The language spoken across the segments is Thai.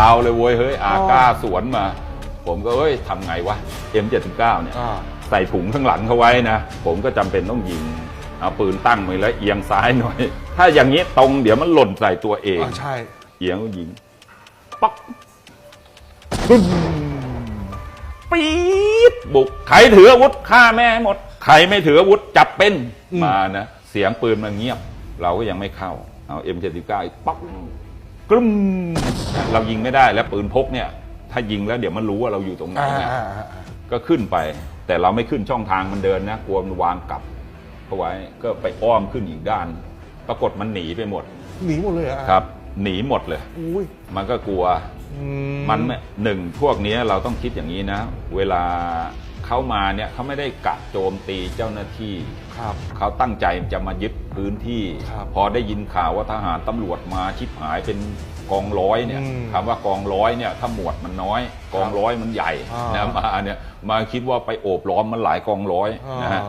าวเลยเว้ยเฮ้ยอาก้าสวนมา ผมก็เอ้ยทำไงวะ M79 เนี่ยอ่าใส่ถุงข้างหลังเขาไว้นะ ผมก็จำเป็นต้องยิงเอาปืนตั้งไว้แล้วเอียงซ้ายหน่อย ถ้าอย่างนี้ตรงเดี๋ยวมันหล่นใส่ตัวเองอ่าใช่เอียงก็ยิงป๊อกปึ้งปี๊ดบุกใครถืออาวุธฆ่าแม่ให้หมดใครไม่ถืออาวุธจับเป็นอืมมานะ เสียงปืนมันเงียบ เราก็ยังไม่เข้าเอา M79 อีกป๊อก กรึ้มเรายิงไม่ได้แล้วปืนพกเนี่ย ถ้ายิงแล้วเดี๋ยวมันรู้ว่าเราอยู่ตรงไหนอ่าไงอ่าอ่าอ่าก็ขึ้นไป แต่เราไม่ขึ้นช่องทางมันเดินนะกลัวมันวางกลับเอาไว้ก็ไปอ้อมขึ้นอีกด้าน ปรากฏมันหนีไปหมดหนีหมดเลยเหรอะครับ หนีหมดเลย อุ้ยมันก็กลัว อืมันไม่หนึ่งพวกเนี้ยเราต้องคิดอย่างนี้นะ เวลา เขามาเนี่ยเขาไม่ได้กะโจมตีเจ้าหน้าที่ครับเขาตั้งใจจะมายึดพื้นที่ ครับพอได้ยินข่าวว่าทหารตำรวจมาชิบหายเป็นกองร้อยเนี่ยอืมคำว่ากองร้อยเนี่ยถ้าหมวดมันน้อย กองร้อยมันใหญ่อ่านนะมาเนี่ยมาคิดว่าไปโอบล้อมมันหลายกองร้อยอ่านนะฮะ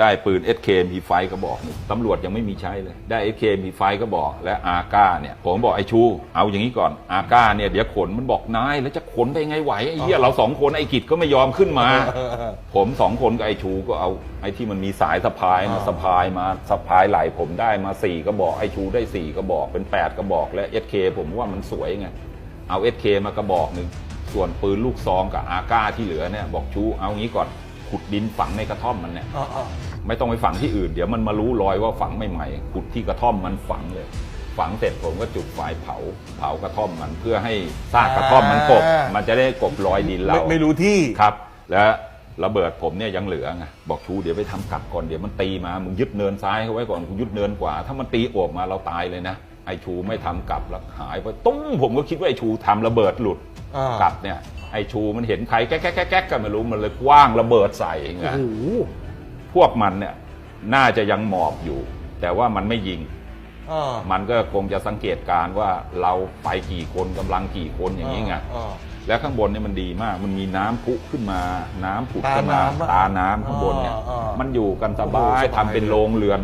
ได้ปืน SK มีไฟก็บอกหนึ่งตำรวจยังไม่มีใช้เลย ได้ SK มีไฟก็บอก และอาก้าเนี่ยผมบอกไอ้ชู เอาอย่างนี้ก่อนอาก้าเนี่ยเดี๋ยวขนมันบอกนายแล้วจะขนไปไงไหวไอ้เหี้ยเราสองคนไอ้กิจก็ไม่ยอมขึ้นมาเออเออผมสองคนกับไอ้ชูก็เอาไอ้ที่มันมีสายสะพายนะอ่าสะพายมาสะพายไหลผมได้มาสี่ก็บอกไอ้ชูได้สี่ก็บอกเป็นแปดก็บอกและเอสเคผมว่ามันสวยไงเอาเอสเคมากระบอกหนึ่งส่วนปืนลูกซองกับอาก้าที่เหลือเนี่ยบอกชูเอางี้ก่อน ขุดดินฝังในกระท่อมมันเนี่ยอ่าอ่าไม่ต้องไปฝังที่อื่น เดี๋ยวมันมารู้รอยว่าฝังใหม่ๆขุดที่กระท่อมมันฝังเลย ฝังเสร็จผมก็จุดไฟเผาเผากระท่อมมันเพื่อให้ซากกระท่อมมันกบ มันจะได้กบรอยดินเราไม่ไม่รู้ที่ครับ แล้วระเบิดผมเนี่ยยังเหลือไงบอกชูเดี๋ยวไปทำกลับก่อนเดี๋ยวมันตีมามึงยึดเนินซ้ายเขาไว้ก่อนกูยึดเนินขวาถ้ามันตีโอบมาเราตายเลยนะไอชูไม่ทำกลับแล้วหายไปตุ้งผมก็คิดว่าไอชูทำระเบิดหลุดอ่ากลับเนี่ย ไอชูมันเห็นใครแก๊กแก๊กแก๊กกันไม่รู้มันเลยกว้างระเบิดใส่ไงโอ้โหพวกมันเนี่ยน่าจะยังหมอบอยู่ แต่ว่ามันไม่ยิงมันก็คงจะสังเกตการ์ว่าเราไปกี่คนกำลังกี่คนอย่างนี้ไงแล้วข้างบนเนี่ยมันดีมาก มันมีน้ำพุขึ้นมา น้ำผุดขึ้นมาตาน้ำอะตาข้างบนเนี่ยมันอยู่กันสบายสบายทำเป็นโรงเรือน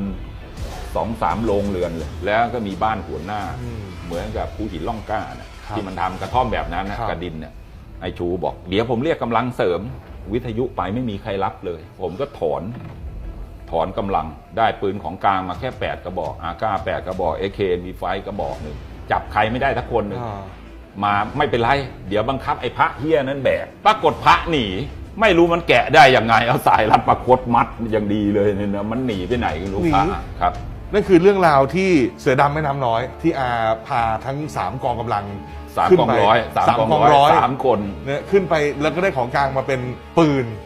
สองสามโรงเรือนเลยแล้วก็มีบ้านหัวหน้า เหมือนกับภูหินล่องกล้าที่มันทำกระท่อมแบบนั้นกระดินเนี่ย ไอชูบอก เดี๋ยวผมเรียกกำลังเสริม วิทยุไปไม่มีใครรับเลย ผมก็ถอนถอนกำลังได้ปืนของกลางมาแค่ 8 กระบอกอาก้า8กระบอกเอเคมีไฟกระบอกหนึ่งจับใครไม่ได้ทักคนหนึ่งอ่ามาไม่เป็นไร เดี๋ยวบังคับไอ้พระเฮียนั้นแบกปรากฏพระหนี ไม่รู้มันแกะได้ยังไง เอาสายรัดประคดมัดอย่างดีเลยเนี่ยนะมันหนีไปไหนก็ไม่รู้หนีพระครับ นั่นคือเรื่องราวที่เสือดำแม่น้ำน้อย ที่อาพาทั้งสามกองกำลังสามขึ้นกองไปร้อยสามสามกองกองร้ร้ออยยสามคน เนี่ยขึ้นไปแล้วก็ได้ของกลางมาเป็นปืน